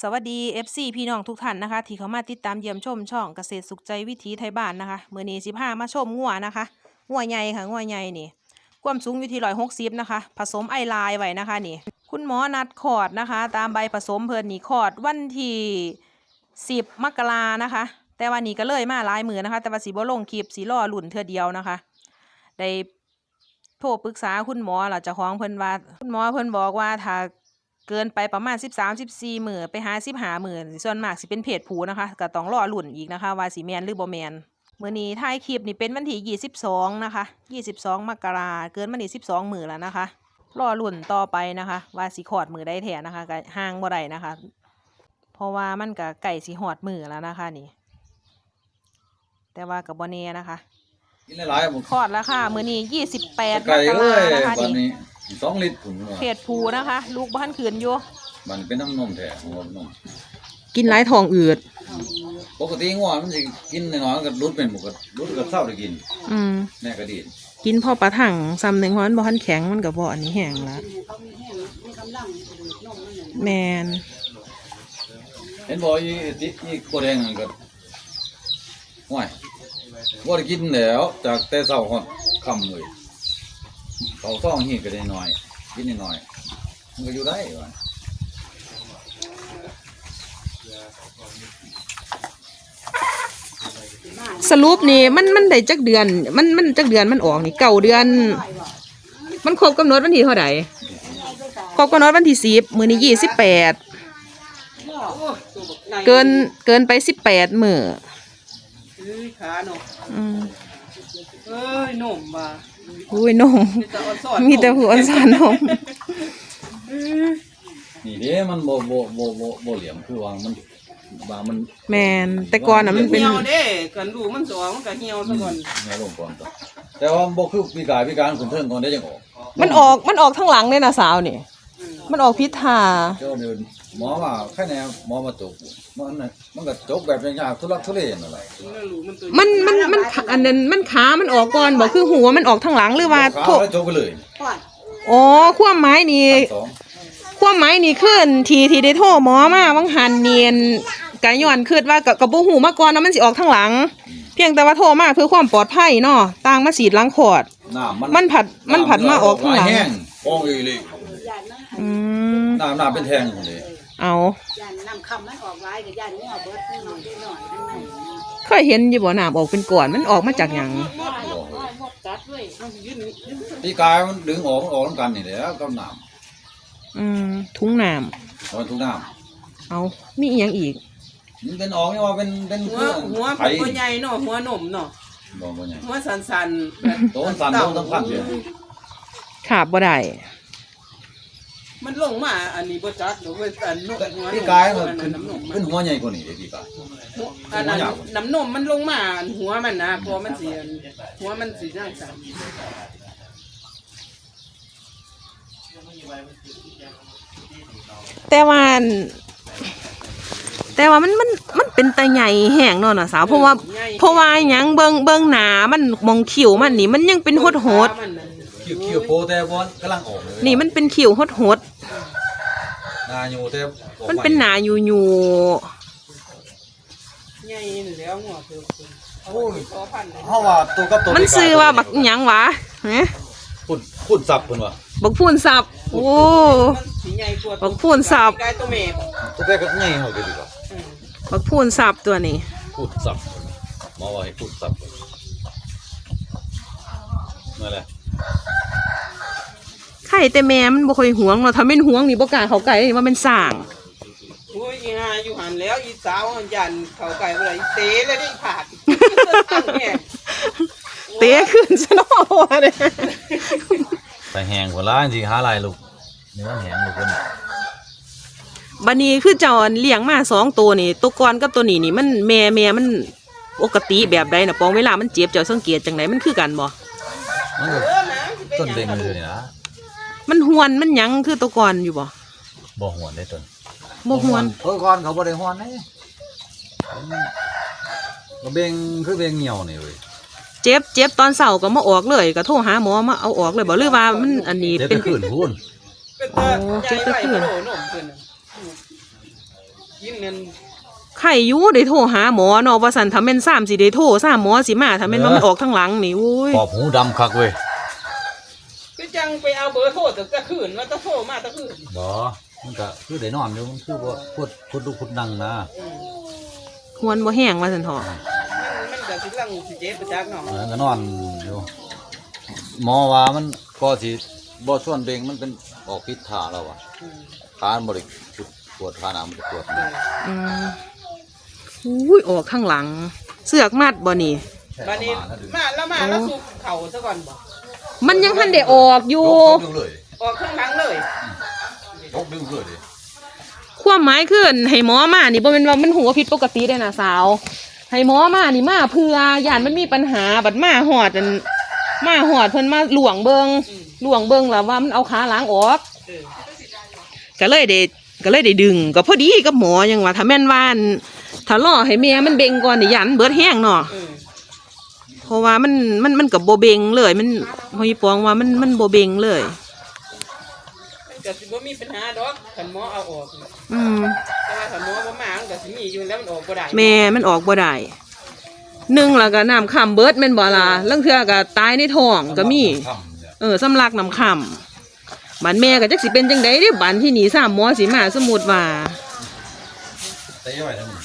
สวัสดี FC พี่น้องทุกท่านนะคะ ที่เข้ามาติดตามเยี่ยมชมช่องเกษตรสุขใจวิถีไทยบ้านนะคะเมื่อนี้สิพามาชมงัวนะคะงัวใหญ่ค่ะงัวใหญ่นี่ความสูงอยู่ที่ร้อยหกสิบนะคะ ผสมไอลายไว้นะคะนี่ คุณหมอนัดคอดนะคะ ตามใบผสมเพิ่นนี่คอดวันที่สิบมกรานะคะ แต่วันนี้ก็เลยมาหลายมือนะคะ แต่ว่าสีบ่ลงคลิปสีล่อหลุ่นเทือเดียวนะคะได้โทรปรึกษาคุณหมอล่ะเจ้าของเพิ่นว่า คุณหมอเพิ่นบอกว่าถ้า เกินไปประมาณ 13 14หมื่นไปหา15หมื่นส่วนมากสิเป็นเพจผูนะคะก็ต้องรอลุ่นอีกนะคะว่าสิแมนหรือบ่แมนมื้อนี้ถ่ายคลิปนี่เป็นวันที่22 นะคะ 22 มกราเกินมานี่12 มื้อแล้วนะคะ รอลุ่นต่อไปนะคะ ว่าสิขอดมือได้แท้นะคะก็ห่างบ่ได้นะคะ เพราะว่ามันก็ใกล้สิหอดมือแล้วนะคะนี่ แต่ว่าก็บ่แน่นะคะกินหลายๆผมขอดแล้วค่ะ มื้อนี้28มไก่กเอ้รายนะคะวันนี่นี้ สองลิตรผมว่าเพจผูนะคะ ลูกบ้านขืนอยู่มันเป็นน้ำนมแท้หัวนมกินหลายทองอืด ปกติงัวมันสิกินน้อยๆมันก็รุดเป็นหมดก็รุดก็เศร้าได้กินอืมแม่ก็ดีกินพอปลาถังซ้ำหนึ่งเพราะมันบ่ทันแข็งมันก็บ่อันนี้แห้งละแมนเห็นบ่อีติอีโคแดงนั่นก็ห่วยบ่ได้กินแล้ว จากแต่เช้าฮอดค่ำเลย เขาซ่องหีดก็ได้น้อยกินน้อยๆมันก็อยู่ได้ว่าสรุปนี่มันมันได้จักเดือน มันมันจักเดือนมันออกนี่เก้าเดือน มันครบกำหนดวันที่เท่าไหร่ครบกำหนดวันที่สิบมื้อนี้ยี่สิบแปดเกินเกินไปสิบแปดมื้อเอ้ยขาหนมอืมเอ้ยหนมว่ะ อุ้ยนมมีแต่ออนสอนมีแต่หัวสอนนมนี่เด้มันบ่บ่บ่บ่บ่เหลี่ยมคือว่ามันว่ามันแมนแต่ก่อนน่ะมันเป็น เหี่ยวเด้กันดูมันสองมันก็เหี่ยวซะก่อนแม่ลงก่อนต่อแต่ว่าบ่คือปีกายปีการขุนเทิงก่อนได้จังออกมันออกมันออกทั้งหลังเลยนะสาวนี่ มันออกพิษทาเจ้าเดินหมอว่าแค่ไหนหมอมาจกมันน่ะมันก็จกแบบยากๆทุลักทุเลนั่นแหละมันรู้มันตัวมันมันมันขาอันนั้นมันขามันออกก่อนบอกคือหัวมันออกทางหลังหรือว่าขาโทแล้วจกไปเลยอ๋อความหมายนี่สองความหมายนี่ขึ้นทีที่ได้โทรหมอมาวังหันเนียนกะย้อนคิดว่ากับกับบ่หูมาก่อนนะมันสิออกทางหลัง เพียงแต่ว่าโทรมาเพื่อความปลอดภัยเนาะต่างมาสีดหลังขอด น้ำมันมันผัดมันผัดมาออกข้างหลัง แห้งฟองอีหลี อืมน้ำน้ำเป็นแทงเลยเอาย่านน้ำคำมันออกหลายกับย่านงัวเบิดนิดหน่อยนิดหน่อยทั้งนั้นเคยเห็นอยู่บ่น้ำออกเป็นก่อนมันออกมาจากหยังปีกายมันดึงออกมันออกน้ำกันนี่แหละกับน้อืมทุ่งน้ำมันทุกน้ำเอามีอีหยังอีกำมันเป็นออกนี่ว่าเป็นเป็นหัวหัวไข่เป็นตัวใหญ่เนาะหัวหนมเนาะบ่บ่ใหญ่หัวสันๆแบบ โตมันสั่นโตมันสำคัญเลยขาบบ่ได้ มันลงมาอันนี้บ่จักดอกเว้ยอันนมหัวปีกายมันอันขึ้นน้ำนมขึ้นหัวใหญ่กว่านี้เลยปีกายอันนั้นน้ำนมมันลงมาอันหัวมันนะพอมันสิอันหัวมันสิจังซั่นแต่ว่าอันแต่ว่ามันมันมันเป็นตาใหญ่แห้งเนาะน่ะสาวเพราะว่าเพราะว่าหยังเบิ่งเบิ่งหนามันมองคิ้วมันนี่มันยังเป็นหดหดมันนั่นคิวคิวโปแต่บอลกำลังออกเลยๆนี่มันเป็นคิ้วหดหด นาอยู่แต่ออกๆมันเป็นหนาอยู่อยู่ใหญ่นี่แล้วหัวเพิ่นโอ้ยขอพันเลยเพราะว่าตัวกับตัวมันซื้อว่าบักหยังวะฮะพุ่นพุ่นสับเพิ่นว่าบักพูนสับ โอ้ มันสิใหญ่กว่าบักพูนสับ กายตัวแม่บ่ตัวแต่ก็ใหญ่เฮาเด้ดีกว่าอืมบักพูนสับตัวนี้ พุ่นสับหมอว่าให้พุ่นสับนั่นแหละ ไข่แต่แม่มันบ่ค่อยหวงเนาะถ้าเป็นหวงนี่บ่กล้าเข้าใกล้ว่ามันสร้างโอ้ยอีห่าอยู่หันแล้วอีสาวมันยันเขาไก่บ่ได้อีเตะเลยได้ผาดตั้งแม่เตะขึ้นซะเนาะว่าเด้แต่แหงกว่าล้านสิหาลายลูกนี่มันแหงลูกคนนี้บัดนี้คือเจ้าอันเลี้ยงมาสองตัวนี่ตัวก่อนกับตัวนี้นี่มันแม่แม่มันปกติแบบใดน่ะปองเวลามันเจ็บเจ้าสังเกตจังไดมันคือกันบ่มันก็ต้นเด้งเลยนี่นะ มันหวนมันหยังคือตัวก่อนอยู่บ่บ่หวนได้ต้นบ่หวนเพิ่นก่อนเขาบ่ได้หวนเด้ก็เบ่งคือเบ่งเหี่ยวนี่เว้ยเจ็บเจ็บตอนเช้าก็มาออกเลยก็โทรหาหมอมาเอาออกเลยบ่หรือว่ามันอันนี้เจ็บเป็เป็นนคืนพูนเป็นตาโอ้ใหเจ็ญ่บตะไหลเขื่อนโดนมเพิ่นน่ะกินเงินไข่อยู่ได้โทรหาหมอเนาะว่าสันถ้าแม่นซ้ำสิได้โทรซ้ำหมอสิมาถ้าแม่นว่ามันออกทางหลังนี่อุ้ยปอบหูดำคักเว้ยคือ จังไปเอาเบอร์โทรแต่ตะคืนว่าตะโทรมาตะคืนบ่ มันก็คือได้นอนอยู่มันคือบ่พูดพูดลูกพูดนั่งนะอืมควนบ่แห้งว่าสันเถอะมันมันก็สิลังสิเจ็บประจักษ์เนาะมันก็นอนอยู่หมอว่ามันก็สิบ่ส่วนเบ่งมันเป็นออกพิษท่าแล้วอะอืมขามันบ่ได้ปวดขาหน้ามันจะปวดเอออืมอุ้ยออกข้างหลัง เสือกมัดบ่นี่บัดนี้มาแล้วมาแล้วสูบเข่าซะก่อนบ่ มันยังทันได้ออกอยู่ ยกดึงเลยออกข้างหลังเลยยกดึงเลยดิความหมายคือให้หมอมานี่บ่แม่นว่ามันหัวผิดปกติได้นะสาวให้หมอมานี่มาเพื่อย่านมันมีปัญหาบัดมาหอดอันมาหอดเพิ่นมาหลวงเบิงหลวงเบิงแล้วว่ามันเอาขาล้างออกเออก็เลยได้ก็เลยได้ดึง ก็พอดีกับหมอยังว่าถ้าแม่นว่าอันถ้ารอให้แม่มันเบ่งก่อนนี่ยันเบิดแห้งเนาะ เออเพ ราะว่ามันมันมันกับโบเบงเลย มันพอยปองว่ามันมันโบเบงเลยมันก็สิบ่มีปัญหาดอกคันหมอเอาออกอืมแต่ว่าถ้าหมอบ่มามันก็สิมีอยู่แล้วมันออกบ่ได้แม่มันออกบ่ได้หนึ่งแล้วก็น้ำค่ำเบิดแม่นบ่ล่ะลังเทื่อก็ตายในท้องก็มีค่ำเนี่ยเออสำลักน้ำค่ำบัดแม่ก็จักสิเป็นจังไดเด้บัดที่หนีสามหมอสิมาสมมุติว่าเตะไว้ทั้งหมด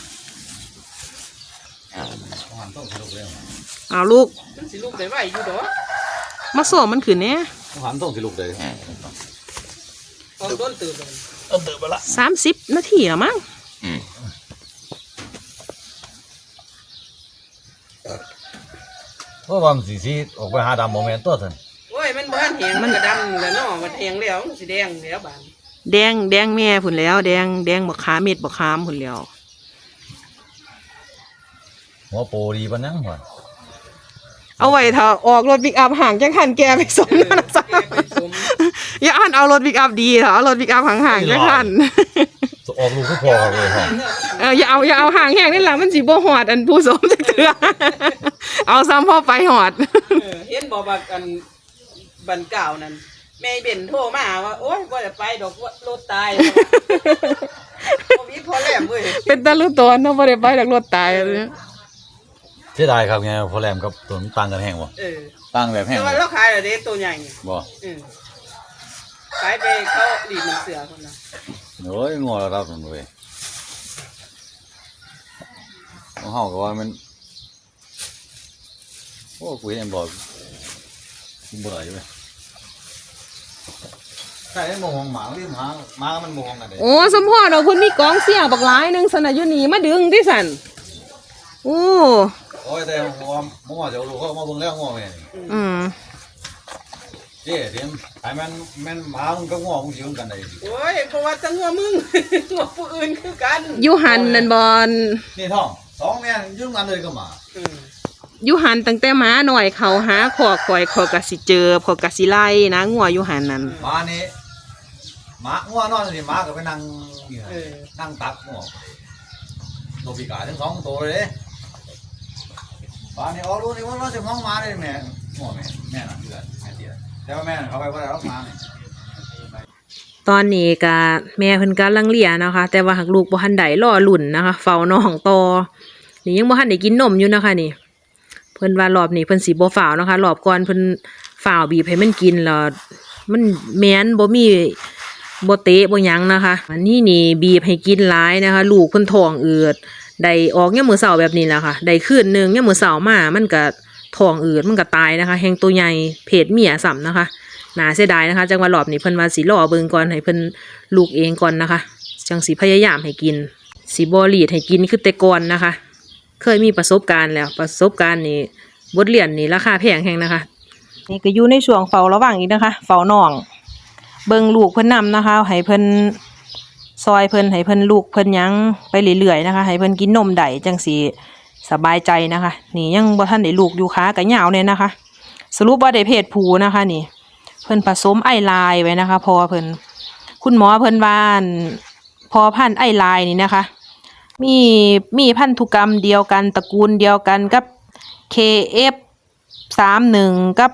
หันต้องสรุปเลย เอาลูกมันสิลูกได้ไว้อยู่ดอกมาสอบมันขึ้นแหน่หันต้องสรุปเลยออกโดนตื่นเลยสามสิบนาทีละมั้งเพราะว่ามันสีสีออกไปหาดำโมเมนต์ตัวท่านโอ้ยมันบ่ทันแหงมันก็ดำแล้วเนาะมันแหงแล้วมันสิแดงแล้วบาดนี้แดงแดงแม่ผุนแล้ว แดงแดงบักขามเม็ดบักขามผุนแล้วหัวโปดีปะนังหัว เอาไว้ถ้าออกรถปิกอัพห่างจังคันแกไปสมนั่นนะจ๊ะแกไปสมอย่าอ่านเอารถปิกอัพดีเถอะเอารถปิกอัพห่างห่างๆจังคันออกลูกก็พอเลยฮะเอออย่าเอาอย่าเอาห่างแห้งนี่แหละมันสิบ่หอดอันผู้สมจักเถื่อเอาซ้ำพ่อไปหอดเออเห็นบอกว่ากันบันเก่านั่นแม่เบนโทรมาว่าโอ๊ยว่าจะไปดอกว่ารถตายโควิดพอแหลมเว้ยเป็นตาลุตัวเนาะบ่ได้ไปดักรถตายเลย เสียดายครับไงพอแรมกับตัวมันต่างกันแห้งวะเออต่างแบบแห้งแต่ว่าเราขายอะไรเด้ตัวใหญ่บ่เออขายไปเขาหลีดมันเสือคนน่ะโอ้ยงอแล้วครับมันเว้ยของเฮาก็ว่ามันโอ้กูเห็นบ่กูบ่ได้เว้ยใช่มองหมาที่หมาหมามันมองกันเด้โอ้สมพอเราเพิ่นมีกองเสียบักหลายหนึงสนะอยู่นี่มาดึงที่สั่นโอ้ โอ้ยแต่หัวมัวจะเอาลูกเขามาเบิ่งแล้วงัวแม่นี่อืมเจ้เดี๋ยวไอ้แม่นแม่นหมามึงก็งัวมึงสิเบิ่งกันได้โอ้ยเพราะว่าจังหัวมึง หัวผู้อื่นคือกันอยู่หันนั่นบอลนี่ท้องสองแม่ยืมกันเลยก็มา อืมอยู่หันตั้งแต่หมาหน่อยเขาหาขอกข่อยขอยกะสิเจอขอยกะสิไล่นะงัวอยู่หันนั่นหมานี่หมางัวนอนนี่หมาก็ไปนั่งนี่นะเออนั่งตักงัวตัวปีกาทั้งสองตัวเลยเด้ บ้านนี้ออกรู้นี่ว่าเราจะมองมาได้แม่งัวแม่แม่น่ะเดือนแม่เดียวแต่ว่าแม่น่ะเขาไปว่าได้รับหมาเนี่ยตอนนี้กะแม่เพิ่นกำลังเลียนะคะ แต่ว่าหากลูกบ่ทันได้รอลุ่นนะคะ เฝ้าน้องต่อนี่ยังบ่ทันได้กินนมอยู่นะคะนี่ เพิ่นว่ารอบนี้เพิ่นสิบ่ฝ้าวนะคะ รอบก่อนเพิ่นฝ้าวบีบให้มันกินแล้วมันแม้นบ่มีบ่เตะบ่หยังนะคะ อันนี้นี่บีบให้กินหลายนะคะ ลูกเพิ่นท้องอืด ได้ออกยามมื้อเช้าแบบนี้แหละค่ะได้คืนหนึ่งยามมื้อเช้ามามันก็ท้องอืดมันก็ตายนะคะแฮงตัวใหญ่เพศเมียซ้ำนะคะน่าเสียดายนะคะ จังหวะรอบนี้เพิ่นว่าสิรอเบิงก่อนให้เพิ่นลูกเองก่อนนะคะ จังสิพยายามให้กินสิบ่รีดให้กินคือแต่ก่อนนะคะ เคยมีประสบการณ์แล้วประสบการณ์นี่บทเรียนนี่ราคาแพงแฮงนะคะ นี่ก็อยู่ในช่วงเฝ้าระหว่างอีกนะคะ เฝ้าน้อง เบิงลูกเพิ่นนํนะคะให้เพิ่น ซอยเพิ่นให้เพิ่นลูกเพิ่นยังไปเรื่อยๆนะคะ ให้เพิ่นกินนมได้จังสิสบายใจนะคะ นี่ยังบ่ทันได้ลูกอยู่ขาก็ยาวเนี่ยนะคะ สรุปว่าได้เพศผู้นะคะนี่ เพิ่นผสมไอลายไว้นะคะ พอเพิ่นคุณหมอเพิ่นว่านพอพันไอลายนี่นะคะ มีมีพันธุกรรมเดียวกันตระกูลเดียวกันกับ KF สามหนึ่งกับ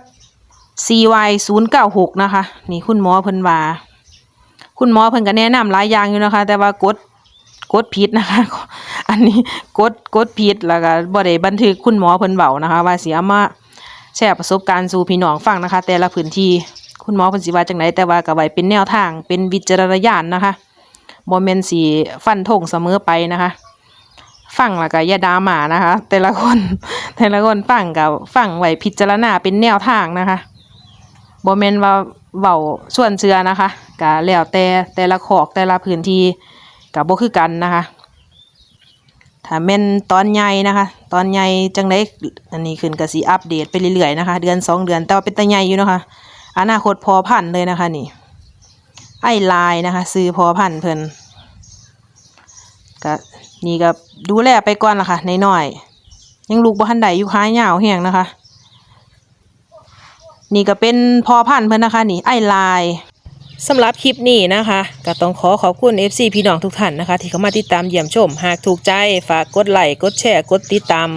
CY ศูนย์เก้าหกนะคะ นี่คุณหมอเพิ่นว่า คุณหมอเพิ่นก็แนะนำหลายอย่างอยู่นะคะ แต่ว่ากฎกดผิดนะคะ อันนี้กดกดผิดแล้วก็บ่ได้บันทึกคุณหมอเพิ่นเว้านะคะ ว่าสิเอามาแชร์ประสบการณ์สู่พี่น้องฟังนะคะ แต่ละพื้นที่คุณหมอเพิ่นสิว่าจังไดแต่ว่าก็ไว้เป็นแนวทางเป็นวิจารณญาณนะคะบ่แม่นสิฟันธงเสมอไปนะคะ ฟังแล้วก็อย่าดามานะคะ แต่ละคนแต่ละคนฟังก็ฟังไว้พิจารณาเป็นแนวทางนะคะบ่แม่นว่า เว้าส่วนเชื่อนะคะก็แล้วแต่แต่ละขอกแต่ละพื้นที่ก็บ่คือกันนะคะถ้าแม่นตอนใหญ่นะคะ ตอนใหญ่จังไดอันนี้ขึ้นก็สิอัปเดตไปเรื่อยๆนะคะ เดือนสองเดือนแต่ว่าเป็นตาใหญ่อยู่นะคะอนาคตพอพันเลยนะคะนี่ ไอ้ลายนะคะ ซื้อพอพันเพิ่นก็นี่ก็ดูแลไปก่อนละค่ะน้อยๆยังลูกบ่ทันใดอยู่ค้ายาวแห้งนะคะ นี่ก็เป็นพอพันเพิ่อนนะคะ นี่ไอ้ลายสำหรับคลิปนี้นะคะ ก็ต้องขอขอบคุณ FC พี่น้องทุกท่านนะคะ ที่เข้ามาติดตามเยี่ยมชม หากถูกใจฝากกดไลค์กดแชร์กดติดตาม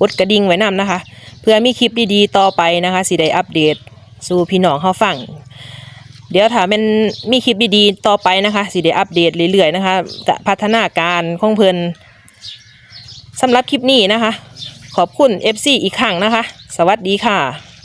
กดกระดิ่งไว้นํนะคะ เพื่อมีคลิปดีๆ ต่อไปนะคะสิได้อัปเดต สู่พี่น้องเฮาฟังเดี๋ยวถ้าเป็นมีคลิปดีๆต่อไปนะคะสิได้อัปเดตเรื่อยๆนะคะจะพัฒนาการของเพิ่นสำหรับคลิปนี้นะคะ ขอบคุณ FC อีกครั้งนะคะ สวัสดีค่ะ